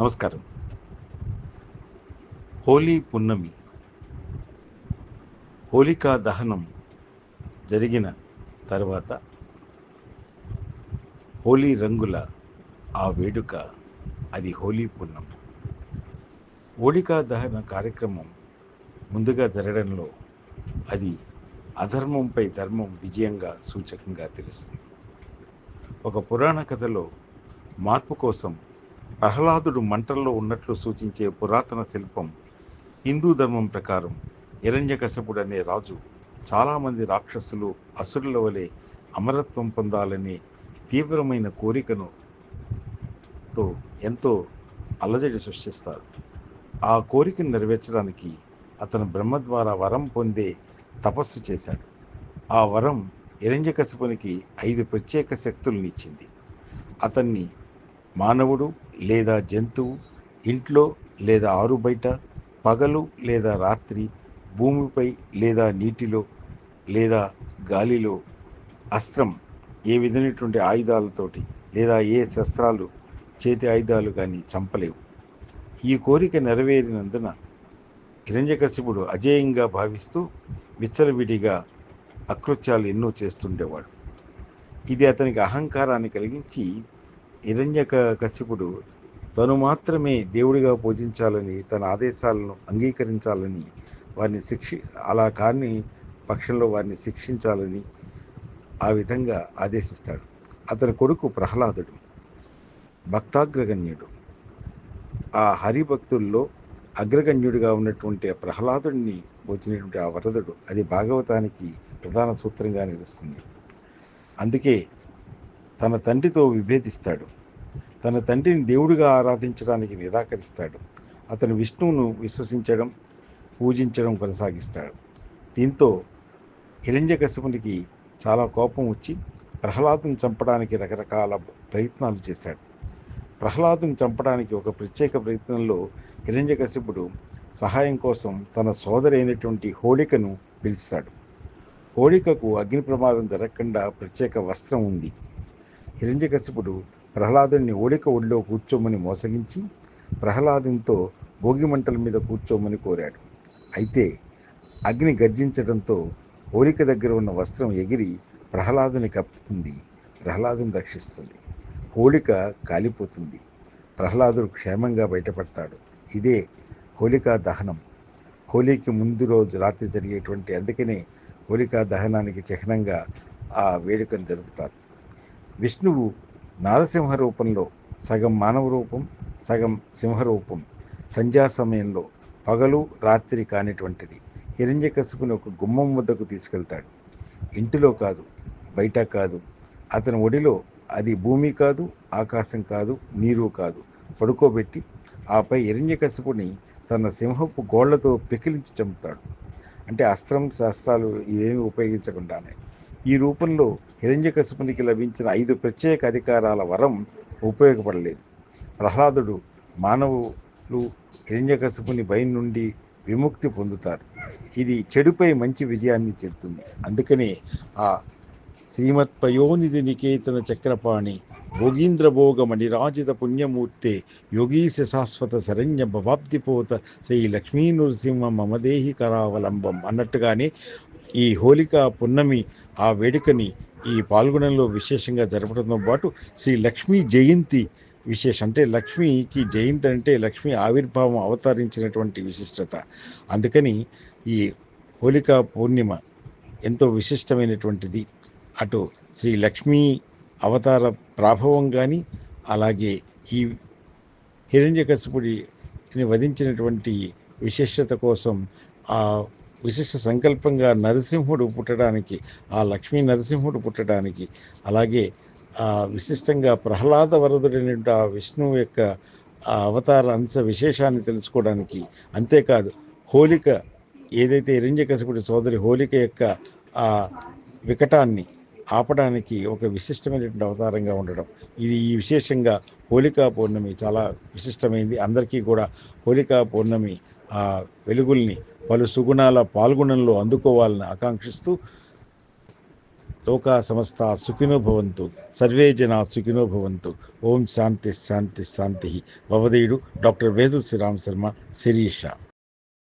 నమస్కారం. హోలీ పున్నమి. హోలికా దహనం జరిగిన తర్వాత హోలీ రంగుల ఆ వేడుక అది హోలీ పున్నమి హోళికా దహన కార్యక్రమం ముందుగా జరగడంలో అది అధర్మంపై ధర్మం విజయంగా సూచకంగా తెలుస్తుంది. ఒక పురాణ కథలో మార్పు కోసం ప్రహ్లాదుడు మంటల్లో ఉన్నట్లు సూచించే పురాతన శిల్పం హిందూ ధర్మం ప్రకారం హిరణ్యకశపుడు అనే రాజు. చాలామంది రాక్షసులు అసురుల వలె అమరత్వం పొందాలనే తీవ్రమైన కోరికను తో ఎంతో అలజడి సృష్టిస్తారు. ఆ కోరికను నెరవేర్చడానికి అతను బ్రహ్మ ద్వారా వరం పొందే తపస్సు చేశాడు. ఆ వరం హిరణ్యకశపునికి ఐదు ప్రత్యేక శక్తులను ఇచ్చింది. అతన్ని మానవుడు లేదా జంతువు ఇంట్లో లేదా ఆరు బయట పగలు లేదా రాత్రి భూమిపై లేదా నీటిలో లేదా గాలిలో అస్త్రం ఏ విధమైనటువంటి ఆయుధాలతోటి లేదా ఏ శస్త్రాలు చేతి ఆయుధాలు కానీ చంపలేవు. ఈ కోరిక నెరవేరినందున హిరణ్యకశిపుడు అజేయంగా భావిస్తూ విచ్చలవిడిగా అకృత్యాలు ఎన్నో చేస్తుండేవాడు. ఇది అతనికి అహంకారాన్ని కలిగించి హిరణ్యక కశ్యపుడు తను మాత్రమే దేవుడిగా పూజించాలని తన ఆదేశాలను అంగీకరించాలని వారిని శిక్షి అలా కాని పక్షంలో వారిని శిక్షించాలని ఆ విధంగా ఆదేశిస్తాడు. అతని కొడుకు ప్రహ్లాదుడు భక్తాగ్రగణ్యుడు. ఆ హరిభక్తుల్లో అగ్రగణ్యుడిగా ఉన్నటువంటి ఆ ప్రహ్లాదుడిని వచ్చినటువంటి ఆ వరదుడు అది భాగవతానికి ప్రధాన సూత్రంగా నిలుస్తుంది. అందుకే తన తండ్రితో విభేదిస్తాడు. తన తండ్రిని దేవుడిగా ఆరాధించడానికి నిరాకరిస్తాడు. అతను విష్ణువును విశ్వసించడం పూజించడం కొనసాగిస్తాడు. దీంతో హిరణ్యకశిపునికి చాలా కోపం వచ్చి ప్రహ్లాదుని చంపడానికి రకరకాల ప్రయత్నాలు చేశాడు. ప్రహ్లాదుని చంపడానికి ఒక ప్రత్యేక ప్రయత్నంలో హిరణ్యకశిపుడు సహాయం కోసం తన సోదరి అయినటువంటి హోళికను పిలుస్తాడు. హోళికకు అగ్ని ప్రమాదం జరగకుండా ప్రత్యేక వస్త్రం ఉంది. హిరణ్యకశిపుడు ప్రహ్లాదుని ఓడిక ఒడిలో కూర్చోమని మోసగించి ప్రహ్లాదునితో భోగి మంటల మీద కూర్చోమని కోరాడు. అయితే అగ్ని గర్జించడంతో ఓరిక దగ్గర ఉన్న వస్త్రం ఎగిరి ప్రహ్లాదుని కప్పుతుంది. ప్రహ్లాదుని రక్షిస్తుంది. హోళిక కాలిపోతుంది. ప్రహ్లాదుడు క్షేమంగా బయటపడతాడు. ఇదే హోలికా దహనం. హోలీకి ముందు రోజు రాత్రి జరిగేటువంటి అందుకనే హోలికా దహనానికి చిహ్నంగా ఆ వేడుకను జరుపుతారు. విష్ణువు నారసింహ రూపంలో సగం మానవ రూపం సగం సింహ రూపం సంధ్యా సమయంలో పగలు రాత్రి కానిటువంటిది. హిరణ్యకశిపుని ఒక గుమ్మం వద్దకు తీసుకెళ్తాడు. ఇంటిలో కాదు బయట కాదు. అతని ఒడిలో అది భూమి కాదు ఆకాశం కాదు నీరు కాదు. పడుకోబెట్టి ఆపై హిరణ్యకశిపుని తన సింహపు గోళ్ళతో పెకిలించి చంపుతాడు. అంటే అస్త్రం శాస్త్రాలు ఇవేమి ఉపయోగించకుండానే. ఈ రూపంలో హిరణ్యకశిపునికి లభించిన ఐదు ప్రత్యేక అధికారాల వరం ఉపయోగపడలేదు. ప్రహ్లాదుడు మానవులు హిరణ్యకశిపుని భయం నుండి విముక్తి పొందుతారు. ఇది చెడుపై మంచి విజయాన్ని చెప్తుంది అందుకనే ఆ శ్రీమత్పయోనిధి నికేతన చక్రపాణి భోగీంద్రభోగ మణిరాజిత పుణ్యమూర్తే యోగీశ శాశ్వత శరణ్య భవాబ్దిపోత శ్రీ లక్ష్మీ నృసింహ మమదేహి కరావలంబం అన్నట్టుగానే ఈ హోలికా పున్నమి ఆ వేడుకని ఈ పాల్గొనంలో విశేషంగా జరపడంతో పాటు శ్రీ లక్ష్మీ జయంతి విశేషం అంటే లక్ష్మికి జయంతి అంటే లక్ష్మి ఆవిర్భావం అవతరించినటువంటి విశిష్టత. అందుకని ఈ హోలికా పూర్ణిమ ఎంతో విశిష్టమైనటువంటిది. అటు శ్రీ లక్ష్మీ అవతార ప్రాభవం కానీ అలాగే ఈ హిరణ్యకశిపుడిని వధించినటువంటి విశిష్టత కోసం ఆ విశిష్ట సంకల్పంగా నరసింహుడు పుట్టడానికి ఆ లక్ష్మీ నరసింహుడు పుట్టడానికి అలాగే విశిష్టంగా ప్రహ్లాద వరదుడైన ఆ విష్ణువు యొక్క అవతార అంశ విశేషాన్ని తెలుసుకోవడానికి అంతేకాదు హోలిక ఏదైతే హిరణ్యకశిపుడి సోదరి హోలిక యొక్క ఆ వికటాన్ని ఆపడానికి ఒక విశిష్టమైనటువంటి అవతారంగా ఉండడం. ఇది ఈ విశేషంగా హోలికా పౌర్ణమి చాలా విశిష్టమైంది. అందరికీ కూడా హోలికా పౌర్ణమి ఆ వెలుగుల్ని పలు సుగుణాల పాల్గొనంలో అందుకోవాలని ఆకాంక్షిస్తూ లోకా సమస్త సుఖినో భవంతు సర్వే జన సుఖినో భవంతు. ఓం శాంతి శాంతి శాంతి. భవదేయుడు డాక్టర్ వేదు శ్రీరామ్ శర్మ శిరీష.